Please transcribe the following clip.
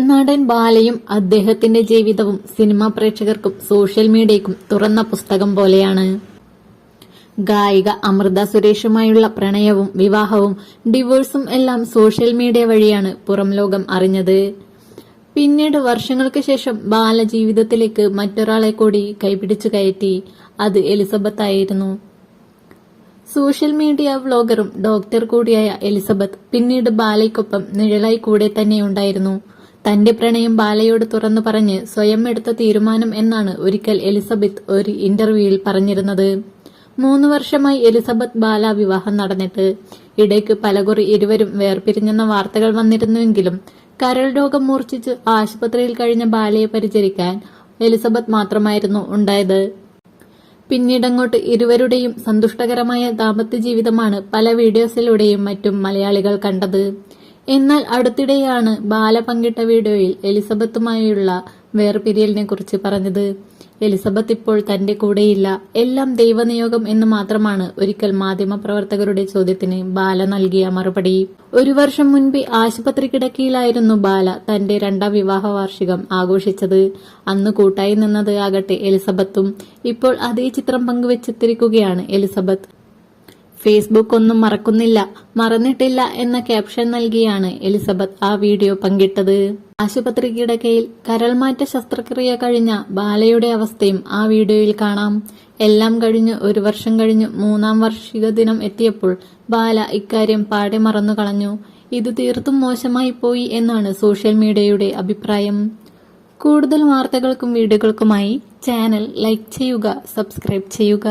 നടൻ ബാലയും അദ്ദേഹത്തിന്റെ ജീവിതവും സിനിമാ പ്രേക്ഷകർക്കും സോഷ്യൽ മീഡിയയ്ക്കും തുറന്ന പുസ്തകം പോലെയാണ്. ഗായിക അമൃത സുരേഷുമായുള്ള പ്രണയവും വിവാഹവും ഡിവോഴ്സും എല്ലാം സോഷ്യൽ മീഡിയ വഴിയാണ് പുറം ലോകം അറിഞ്ഞത്. പിന്നീട് വർഷങ്ങൾക്ക് ശേഷം ബാല ജീവിതത്തിലേക്ക് മറ്റൊരാളെ കൂടി കൈപിടിച്ചു കയറ്റി. അത് എലിസബത്ത് ആയിരുന്നു. സോഷ്യൽ മീഡിയ വ്ലോഗറും ഡോക്ടർ കൂടിയായ എലിസബത്ത് പിന്നീട് ബാലയ്ക്കൊപ്പം നിഴലായി കൂടെ തന്നെയുണ്ടായിരുന്നു തന്റെ പ്രണയം ബാലയോട് തുറന്നു പറഞ്ഞ് സ്വയം എടുത്ത തീരുമാനം എന്നാണ് ഒരിക്കൽ എലിസബത്ത് ഒരു ഇന്റർവ്യൂവിൽ പറഞ്ഞിരുന്നത്. മൂന്ന് വർഷമായി എലിസബത്ത് ബാല വിവാഹം നടന്നിട്ട് ഇടയ്ക്ക് പലകുറി ഇരുവരും വേർപിരിഞ്ഞെന്ന വാർത്തകൾ വന്നിരുന്നുവെങ്കിലും കരൾ രോഗം മൂർച്ഛിച്ച് ആശുപത്രിയിൽ കഴിഞ്ഞ ബാലയെ പരിചരിക്കാൻ എലിസബത്ത് മാത്രമായിരുന്നു ഉണ്ടായത്. പിന്നീടങ്ങോട്ട് ഇരുവരുടെയും സന്തുഷ്ടകരമായ ദാമ്പത്യ ജീവിതമാണ് പല വീഡിയോസിലൂടെയും മറ്റും മലയാളികൾ കണ്ടത്. എന്നാൽ അടുത്തിടെയാണ് ബാല പങ്കിട്ട വീഡിയോയിൽ എലിസബത്തുമായുള്ള വേർപിരിയലിനെ കുറിച്ച് പറഞ്ഞത്. എലിസബത്ത് ഇപ്പോൾ തന്റെ കൂടെയില്ല. എല്ലാം ദൈവനിയോഗം എന്ന് മാത്രമാണ് ഒരിക്കൽ മാധ്യമപ്രവർത്തകരുടെ ചോദ്യത്തിന് ബാല നൽകിയ മറുപടി. ഒരു വർഷം മുൻപ് ആശുപത്രി കിടക്കിയിലായിരുന്നു ബാല തന്റെ രണ്ടാം വിവാഹ വാർഷികം ആഘോഷിച്ചത്. അന്ന് കൂട്ടായി നിന്നത് ആകട്ടെ എലിസബത്തും ഇപ്പോൾ അതേ ചിത്രം പങ്കുവച്ചെത്തിരിക്കുകയാണ് എലിസബത്ത്. ഫേസ്ബുക്ക് ഒന്നും മറക്കുന്നില്ല മറന്നിട്ടില്ല എന്ന ക്യാപ്ഷൻ നൽകിയാണ് എലിസബത്ത് ആ വീഡിയോ പങ്കിട്ടത്. ആശുപത്രി കിടക്കയിൽ കരൾമാറ്റ ശസ്ത്രക്രിയ കഴിഞ്ഞ ബാലയുടെ അവസ്ഥയും ആ വീഡിയോയിൽ കാണാം. എല്ലാം കഴിഞ്ഞ് ഒരു വർഷം കഴിഞ്ഞ് മൂന്നാം വാർഷിക ദിനം എത്തിയപ്പോൾ ബാല ഇക്കാര്യം പാടെ മറന്നു കളഞ്ഞു. ഇത് തീർത്തും മോശമായി പോയി എന്നാണ് സോഷ്യൽ മീഡിയയുടെ അഭിപ്രായം. കൂടുതൽ വാർത്തകൾക്കും വീഡിയോകൾക്കുമായി ചാനൽ ലൈക്ക് ചെയ്യുക സബ്സ്ക്രൈബ് ചെയ്യുക.